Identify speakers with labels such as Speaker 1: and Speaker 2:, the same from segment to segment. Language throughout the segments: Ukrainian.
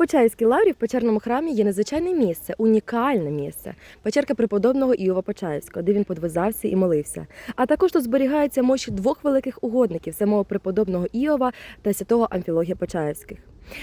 Speaker 1: Іово-Почаївській лаврі в печерному храмі є незвичайне місце, унікальне місце печерка преподобного Іова Почаївського, де він подвизався і молився. А також тут зберігаються мощі двох великих угодників самого преподобного Іова та святого Амфілогія Почаївських.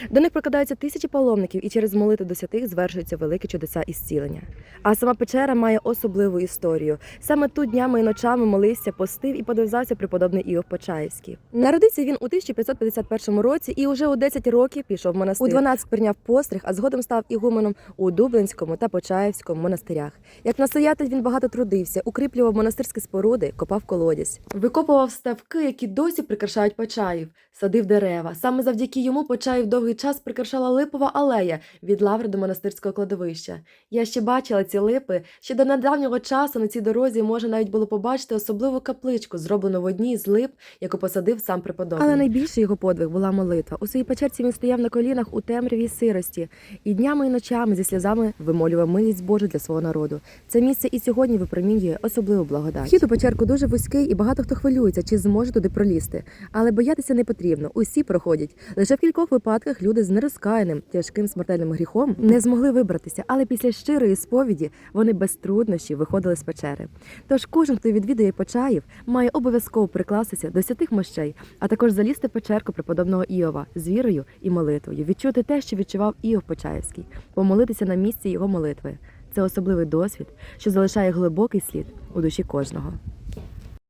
Speaker 1: До них прокладаються тисячі паломників, і через молитви до святих звершуються великі чудеса і зцілення. А сама печера має особливу історію. Саме тут днями і ночами молився, постив і подвизався преподобний Іов Почаївський. Народився він у 1551 році і уже у 10 років пішов в монастир. У 12 прийняв постриг, а згодом став ігуменом у Дублинському та Почаївському монастирях. Як настоятель він багато трудився, укріплював монастирські споруди, копав колодязь, викопував ставки, які досі прикрашають Почаїв, садив дерева. Саме завдяки йому Почаїв довгий час прикрашала липова алея від лаври до монастирського кладовища. Я ще бачила ці липи. Ще до недавнього часу на цій дорозі можна навіть було побачити особливу капличку, зроблену в одній з лип, яку посадив сам преподобний. Але найбільший його подвиг була молитва. У своїй печерці він стояв на колінах у темряві й сирості, і днями і ночами зі сльозами вимолював милість Божу для свого народу. Це місце і сьогодні випромінює особливу благодать. Вхід у печерку дуже вузький, і багато хто хвилюється, чи зможе туди пролізти. Але боятися не потрібно. Усі проходять. Лише в кількох випадках люди з нерозкаяним тяжким смертельним гріхом не змогли вибратися, але після щирої сповіді вони без труднощів виходили з печери. Тож кожен, хто відвідує Почаїв, має обов'язково прикластися до святих мощей, а також залізти в печерку преподобного Іова з вірою і молитвою, відчути те, що відчував Іов Почаївський, помолитися на місці його молитви. Це особливий досвід, що залишає глибокий слід у душі кожного.